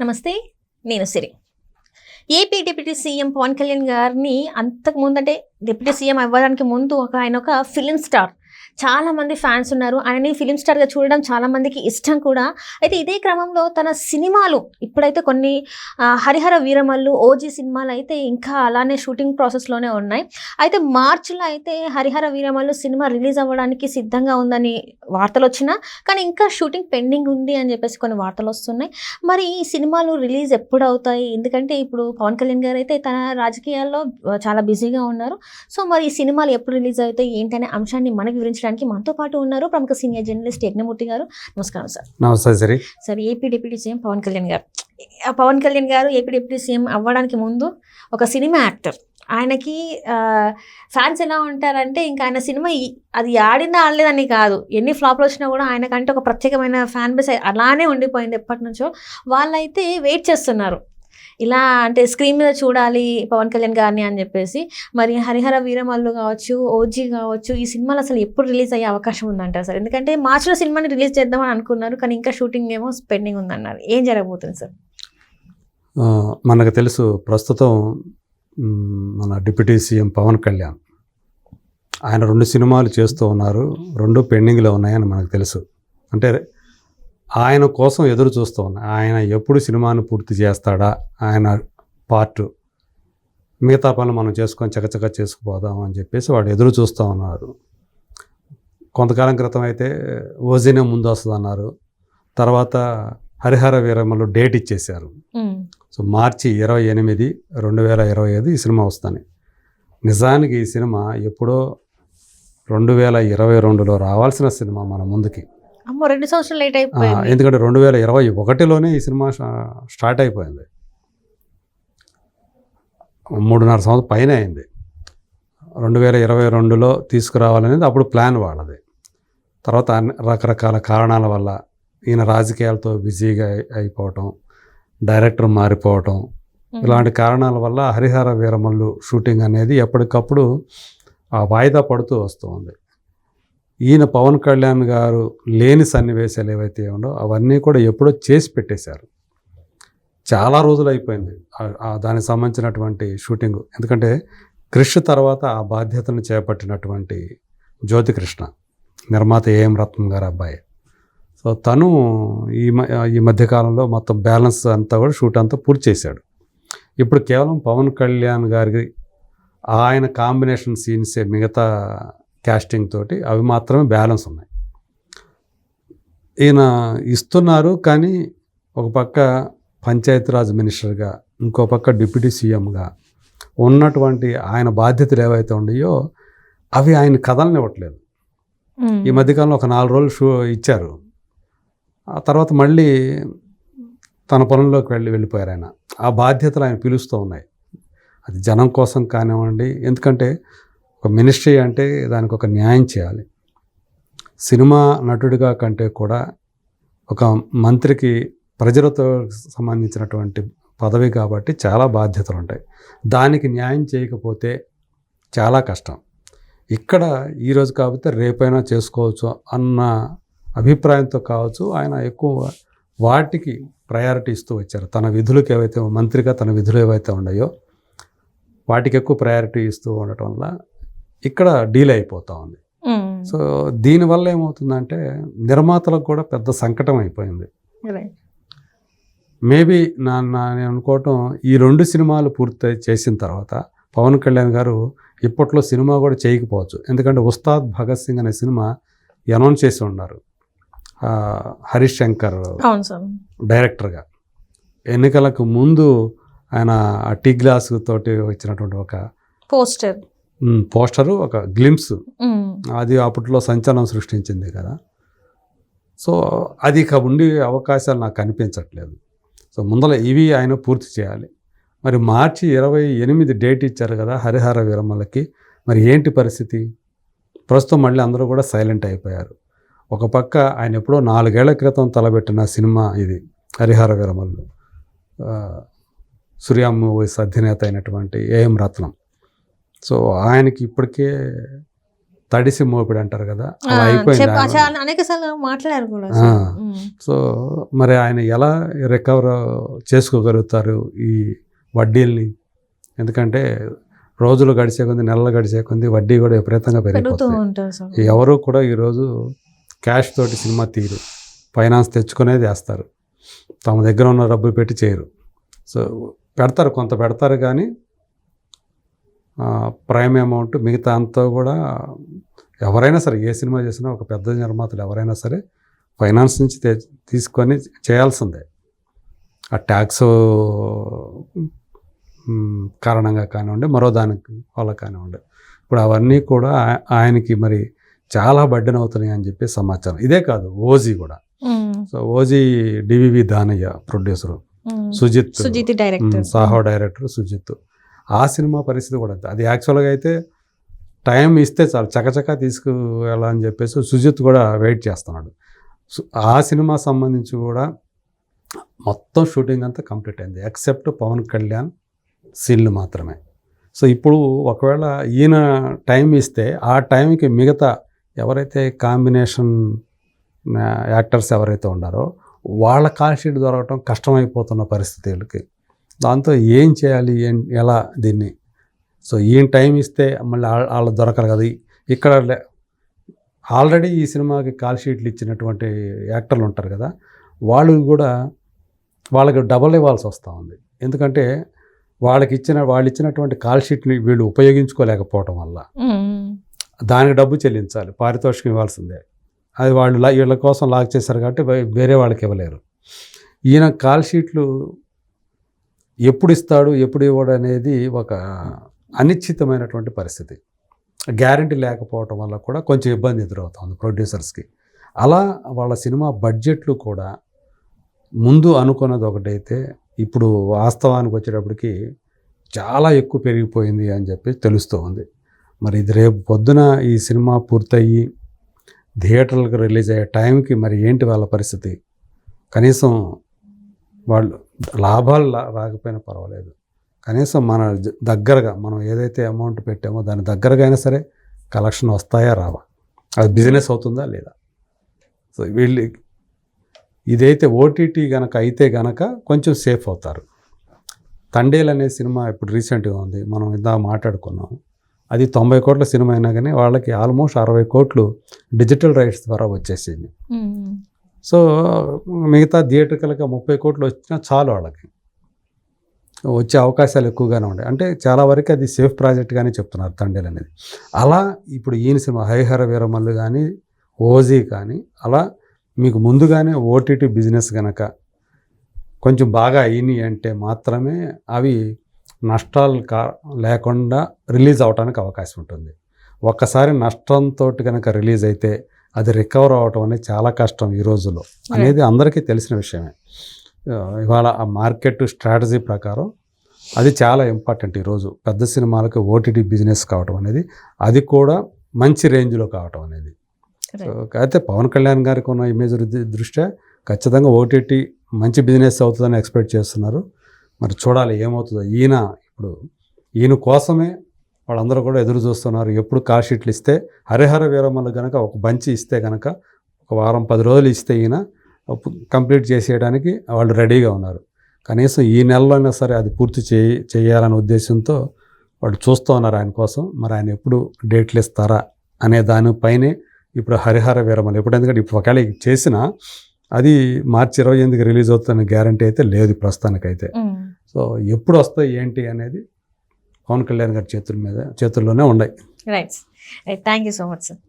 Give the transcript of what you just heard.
నమస్తే నేను Siri. AP deputy CM Pawan Kalyan గారిని అంతకు ముందు అంటే డిప్యూటీ సీఎం అవ్వడానికి ముందు ఒక ఆయన ఒక ఫిలిం స్టార్ చాలా మంది ఫ్యాన్స్ ఉన్నారు. ఆయన్ని ఫిలిం స్టార్గా చూడడం చాలా మందికి ఇష్టం కూడా. అయితే ఇదే క్రమంలో తన సినిమాలు ఇప్పుడైతే కొన్ని హరిహర వీరమల్లు ఓజీ సినిమాలు అయితే ఇంకా అలానే షూటింగ్ ప్రాసెస్లోనే ఉన్నాయి. అయితే మార్చిలో అయితే హరిహర వీరమల్లు సినిమా రిలీజ్ అవ్వడానికి సిద్ధంగా ఉందని వార్తలు వచ్చినా కానీ ఇంకా షూటింగ్ పెండింగ్ ఉంది అని చెప్పేసి కొన్ని వార్తలు వస్తున్నాయి. మరి ఈ సినిమాలు రిలీజ్ ఎప్పుడు అవుతాయి? ఎందుకంటే ఇప్పుడు పవన్ కళ్యాణ్ గారు అయితే తన రాజకీయాల్లో చాలా బిజీగా ఉన్నారు. సో మరి ఈ సినిమాలు ఎప్పుడు రిలీజ్ అవుతాయి? ఏంటనే అంశాన్ని మనకి వివరించడానికి మనతో పాటు ఉన్నారు ప్రముఖ సీనియర్ జర్నలిస్ట్ యజ్ఞమూర్తి గారు. నమస్కారం సార్. నమస్తే సరి. Sir AP deputy CM Pawan Kalyan గారు. పవన్ కళ్యాణ్ గారు ఏపీ డిప్యూటీ సీఎం అవ్వడానికి ముందు ఒక సినిమా యాక్టర్. ఆయనకి ఫ్యాన్స్ ఎలా ఉంటారంటే ఇంకా ఆయన సినిమా అది ఆడిందా ఆడలేదని కాదు. ఎన్ని ఫ్లాప్లు వచ్చినా కూడా ఆయనకంటే ఒక ప్రత్యేకమైన ఫ్యాన్ బేస్ అలానే ఉండిపోయింది ఎప్పటి నుంచో. వాళ్ళైతే వెయిట్ చేస్తున్నారు. ఇలా అంటే స్క్రీన్ మీద చూడాలి పవన్ కళ్యాణ్ గారిని అని చెప్పేసి మరి హరిహర వీరమల్లు కావచ్చు ఓజీ కావచ్చు ఈ సినిమాలు అసలు ఎప్పుడు రిలీజ్ అయ్యే అవకాశం ఉందంటారు సార్? ఎందుకంటే మార్చిలో సినిమాని రిలీజ్ చేద్దామని అనుకున్నారు కానీ ఇంకా షూటింగ్ ఏమో పెండింగ్ ఉందన్నారు. ఏం జరగబోతుంది సార్? మనకు తెలుసు ప్రస్తుతం మన డిప్యూటీ సీఎం పవన్ కళ్యాణ్. ఆయన రెండు సినిమాలు చేస్తూ ఉన్నారు రెండు పెండింగ్లో ఉన్నాయని మనకు తెలుసు. అంటే ఆయన కోసం ఎదురు చూస్తూ ఉన్నాయి ఆయన ఎప్పుడు సినిమాను పూర్తి చేస్తాడా? ఆయన పార్ట్ మిగతా పనులు మనం చేసుకొని చకచక చేసుకుపోదాం అని చెప్పేసి వాడు ఎదురు చూస్తూ ఉన్నారు. కొంతకాలం క్రితం అయితే ఓజీనే ముందు వస్తుంది అన్నారు. తర్వాత హరిహర వీరమ్మలు డేట్ ఇచ్చేశారు. సో మార్చి ఇరవై ఎనిమిది రెండు వేల ఇరవై ఐదు ఈ సినిమా వస్తుంది. నిజానికి ఈ సినిమా ఎప్పుడో రెండు వేల ఇరవై రెండులో రావాల్సిన సినిమా మన ముందుకి. అమ్మో రెండు సంవత్సరాలు లేట్ అయిపోయింది. ఎందుకంటే రెండు వేల ఇరవై ఒకటిలోనే ఈ సినిమా స్టా- స్టార్ట్ అయిపోయింది. మూడున్నర సంవత్సరం పైన అయింది. రెండు వేల ఇరవై రెండులో తీసుకురావాలనేది అప్పుడు ప్లాన్ వాళ్ళది. తర్వాత అన్ని రకరకాల కారణాల వల్ల ఈయన రాజకీయాలతో బిజీగా అయి- అయిపోవటం డైరెక్టర్ మారిపోవటం ఇలాంటి కారణాల వల్ల హరిహర వీరమల్లు షూటింగ్ అనేది ఎప్పటికప్పుడు ఆ వాయిదా పడుతూ వస్తూ ఉంది. ఈయన పవన్ కళ్యాణ్ గారు లేని సన్నివేశాలు ఏవైతే ఉండో అవన్నీ కూడా ఎప్పుడో చేసి పెట్టేశారు. చాలా రోజులు అయిపోయింది దానికి సంబంధించినటువంటి షూటింగ్. ఎందుకంటే క్రిష్ తర్వాత ఆ బాధ్యతను చేపట్టినటువంటి జ్యోతికృష్ణ నిర్మాత ఏఎం రత్నం గారు అబ్బాయి. సో తను ఈ మ ఈ మధ్యకాలంలో మొత్తం బ్యాలెన్స్ అంతా కూడా షూట్ అంతా పూర్తి చేశాడు. ఇప్పుడు కేవలం పవన్ కళ్యాణ్ గారికి ఆయన కాంబినేషన్ సీన్సే మిగతా క్యాస్టింగ్ తోటి అవి మాత్రమే బ్యాలెన్స్ ఉన్నాయి. ఈయన ఇస్తున్నారు కానీ ఒక పక్క పంచాయతీరాజ్ మినిస్టర్గా ఇంకో పక్క డిప్యూటీ సీఎంగా ఉన్నటువంటి ఆయన బాధ్యతలు ఏవైతే ఉన్నాయో అవి ఆయన కథలనివ్వట్లేదు. ఈ మధ్యకాలంలో ఒక నాలుగు రోజులు షూ ఇచ్చారు. ఆ తర్వాత మళ్ళీ తన పనుల్లోకి వెళ్ళి వెళ్ళిపోయారు ఆయన. ఆ బాధ్యతలు ఆయన పిలుస్తూ ఉన్నాయి. అది జనం కోసం కానివ్వండి ఎందుకంటే ఒక మినిస్ట్రీ అంటే దానికి ఒక న్యాయం చేయాలి. సినిమా నటుడిగా కంటే కూడా ఒక మంత్రికి ప్రజలతో సంబంధించినటువంటి పదవి కాబట్టి చాలా బాధ్యతలు ఉంటాయి దానికి న్యాయం చేయకపోతే చాలా కష్టం. ఇక్కడ ఈరోజు కాకపోతే రేపైనా చేసుకోవచ్చు అన్న అభిప్రాయంతో కావచ్చు ఆయన ఎక్కువ వాటికి ప్రయారిటీ ఇస్తూ వచ్చారు. తన విధులకు ఏవైతే మంత్రిగా తన విధులు ఏవైతే ఉన్నాయో వాటికి ఎక్కువ ప్రయారిటీ ఇస్తూ ఉండటం వల్ల ఇక్కడ డీల్ అయిపోతూ ఉంది. సో దీనివల్ల ఏమవుతుందంటే నిర్మాతలకు కూడా పెద్ద సంకటం అయిపోయింది. మేబీ నా నేను అనుకోవటం ఈ రెండు సినిమాలు పూర్తి చేసిన తర్వాత పవన్ కళ్యాణ్ గారు ఇప్పట్లో సినిమా కూడా చేయకపోవచ్చు. ఎందుకంటే ఉస్తాద్ భగత్ సింగ్ అనే సినిమా అనౌన్స్ చేసి ఉన్నారు. హరీష్ శంకర్ డైరెక్టర్గా ఎన్నికలకు ముందు ఆయన టీ గ్లాస్ తోటి వచ్చినటువంటి ఒక పోస్టర్. పోస్టరు ఒక గ్లిమ్స్. అది అప్పట్లో సంచలనం సృష్టించింది కదా. సో అది ఇక ఉండే అవకాశాలు నాకు కనిపించట్లేదు. సో ముందర ఇవి ఆయన పూర్తి చేయాలి. మరి మార్చి ఇరవై ఎనిమిది డేట్ ఇచ్చారు కదా హరిహర వీరమ్మలకి మరి ఏంటి పరిస్థితి? ప్రస్తుతం మళ్ళీ అందరూ కూడా సైలెంట్ అయిపోయారు. ఒక పక్క ఆయన ఎప్పుడో నాలుగేళ్ళ క్రితం తలబెట్టిన సినిమా ఇది హరిహర వీరమల్లు. ఆ, సూర్య మూవీస్ అధినేత అయినటువంటి ఏఎం రత్నం. సో ఆయనకి ఇప్పటికే తడిసి మోపిడి అంటారు కదా అలా అయిపోయింది అనేక మాట్లాడారు కూడా. సో మరి ఆయన ఎలా రికవర్ చేసుకోగలుగుతారు ఈ వడ్డీల్ని? ఎందుకంటే రోజులు గడిచే కొద్ది నెలలు గడిచే కొద్ది వడ్డీ కూడా విపరీతంగా పెరిగిపోతుంది ఎవరు కూడా ఈరోజు క్యాష్ తోటి సినిమా తీరు ఫైనాన్స్ తెచ్చుకునేది వేస్తారు తమ దగ్గర ఉన్న డబ్బులు పెట్టి చేయరు. సో పెడతారు కొంత పెడతారు కానీ ప్రైమ్ అమౌంట్ మిగతా అంతా కూడా ఎవరైనా సరే ఏ సినిమా చేసినా ఒక పెద్ద నిర్మాతలు ఎవరైనా సరే ఫైనాన్స్ నుంచి తీసుకొని చేయాల్సిందే. ఆ ట్యాక్స్ కారణంగా కానివ్వండి మరో దానికి వల్ల కానివ్వండి. ఇప్పుడు అవన్నీ కూడా ఆయనకి మరి చాలా బడ్డెన్ అవుతున్నాయి అని చెప్పి సమాచారం. ఇదే కాదు ఓజీ కూడా. So OG DVV Danayya producer. Sujeeth. Sujeeth director. Saaho director Sujeeth. ఆ సినిమా పరిస్థితి కూడా అది యాక్చువల్గా అయితే టైం ఇస్తే చాలు చకచకా తీసుకువెళ్ళాలని చెప్పేసి సుజిత్ కూడా వెయిట్ చేస్తున్నాడు. ఆ సినిమా సంబంధించి కూడా మొత్తం షూటింగ్ అంతా కంప్లీట్ అయింది. ఎక్సెప్ట్ పవన్ కళ్యాణ్ సీన్లు మాత్రమే. సో ఇప్పుడు ఒకవేళ ఈయన టైం ఇస్తే ఆ టైంకి మిగతా ఎవరైతే కాంబినేషన్ యాక్టర్స్ ఎవరైతే ఉన్నారో వాళ్ళ కాల్ షీట్ దొరకటం కష్టమైపోతున్న పరిస్థితులకి దాంతో ఏం చేయాలి? ఏం ఎలా దీన్ని? సో ఈయన టైం ఇస్తే మళ్ళీ వాళ్ళ- దొరకరు కదా. ఇక్కడ ఆల్రెడీ ఈ సినిమాకి కాల్ షీట్లు ఇచ్చినటువంటి యాక్టర్లు ఉంటారు కదా. వాళ్ళు కూడా వాళ్ళకి డబల్ ఇవ్వాల్సి వస్తూ ఉంది. ఎందుకంటే వాళ్ళకి ఇచ్చిన వాళ్ళు ఇచ్చినటువంటి కాల్ షీట్ని వీళ్ళు ఉపయోగించుకోలేకపోవటం వల్ల. దానికి డబ్బు చెల్లించాలి పారితోషికం ఇవ్వాల్సిందే. అది వాళ్ళు వీళ్ళ కోసం లాక్ చేశారు కాబట్టి వేరే వాళ్ళకి ఇవ్వలేరు. ఈయన కాల్ షీట్లు ఎప్పుడు ఇస్తాడు ఎప్పుడు ఇవ్వడు అనేది ఒక అనిశ్చితమైనటువంటి పరిస్థితి. గ్యారంటీ లేకపోవటం వల్ల కూడా కొంచెం ఇబ్బంది ఎదురవుతుంది ప్రొడ్యూసర్స్కి. అలా వాళ్ళ సినిమా బడ్జెట్లు కూడా ముందు అనుకున్నది ఒకటైతే ఇప్పుడు వాస్తవానికి వచ్చేటప్పటికి చాలా ఎక్కువ పెరిగిపోయింది అని చెప్పి తెలుస్తూ ఉంది మరి ఇది రేపు పొద్దున ఈ సినిమా పూర్తయ్యి థియేటర్లకు రిలీజ్ అయ్యే టైంకి మరి ఏంటి వాళ్ళ పరిస్థితి? కనీసం వాళ్ళు లాభాలు రాకపోయినా పర్వాలేదు. కనీసం మన దగ్గరగా మనం ఏదైతే అమౌంట్ పెట్టామో దాని దగ్గరగా అయినా సరే కలెక్షన్ వస్తాయా రావా? అది బిజినెస్ అవుతుందా లేదా? సో వీళ్ళు ఇదైతే ఓటీటీ గనక అయితే గనక కొంచెం సేఫ్ అవుతారు. తండేలు అనే సినిమా ఇప్పుడు రీసెంట్గా ఉంది. మనం ఇందా మాట్లాడుకున్నాం. అది తొంభై కోట్ల సినిమా అయినా కానీ వాళ్ళకి ఆల్మోస్ట్ అరవై కోట్లు డిజిటల్ రైట్స్ ద్వారా వచ్చేసింది. సో మిగతా థియేటర్కి ముప్పై కోట్లు వచ్చినా చాలు వాళ్ళకి. వచ్చే అవకాశాలు ఎక్కువగానే ఉన్నాయి అంటే చాలా వరకు అది సేఫ్ ప్రాజెక్ట్గానే చెప్తున్నారు తండేలు అనేది. అలా ఇప్పుడు ఈయన సినిమా హరిహర వీరమల్లు కానీ ఓజీ కానీ అలా మీకు ముందుగానే ఓటీటీ బిజినెస్ కనుక కొంచెం బాగా అయినాయి అంటే మాత్రమే అవి నష్టాలు కా లేకుండా రిలీజ్ అవడానికి అవకాశం ఉంటుంది. ఒక్కసారి నష్టంతో కనుక రిలీజ్ అయితే అది రికవర్ అవటం అనేది చాలా కష్టం ఈ రోజుల్లో. అనేది అందరికీ తెలిసిన విషయమే. ఇవాళ ఆ మార్కెట్ స్ట్రాటజీ ప్రకారం అది చాలా ఇంపార్టెంట్ ఈరోజు పెద్ద సినిమాలకు ఓటీటీ బిజినెస్ కావటం అనేది అది కూడా మంచి రేంజ్లో కావటం అనేది. అయితే పవన్ కళ్యాణ్ గారికి ఉన్న ఇమేజ్ దృష్ట్యా ఖచ్చితంగా ఓటీటీ మంచి బిజినెస్ అవుతుందని ఎక్స్పెక్ట్ చేస్తున్నారు. మరి చూడాలి ఏమవుతుందో. ఈయన ఇప్పుడు ఈయన కోసమే వాళ్ళందరూ కూడా ఎదురు చూస్తున్నారు. ఎప్పుడు కాల్ షీట్లు ఇస్తే హరిహర వీరమ్మలు కనుక ఒక బంచి ఇస్తే కనుక ఒక వారం పది రోజులు ఇస్తే ఈయన కంప్లీట్ చేసేయడానికి వాళ్ళు రెడీగా ఉన్నారు. కనీసం ఈ నెలలో అయినా సరే అది పూర్తి చేయి చేయాలనే ఉద్దేశంతో వాళ్ళు చూస్తూ ఉన్నారు ఆయన కోసం. మరి ఆయన ఎప్పుడు డేట్లు ఇస్తారా అనే దానిపైనే ఇప్పుడు హరిహర వీరమలు ఎప్పుడు ఎందుకంటే ఇప్పుడు ఒకవేళ చేసినా అది మార్చి ఇరవై ఎనిమిదికి రిలీజ్ అవుతుందనే గ్యారంటీ అయితే లేదు ప్రస్తుతానికైతే. సో ఎప్పుడు వస్తాయి ఏంటి అనేది పవన్ కళ్యాణ్ గారి చేతుల మీద చేతుల్లోనే ఉన్నాయి. Right right thank you so much sir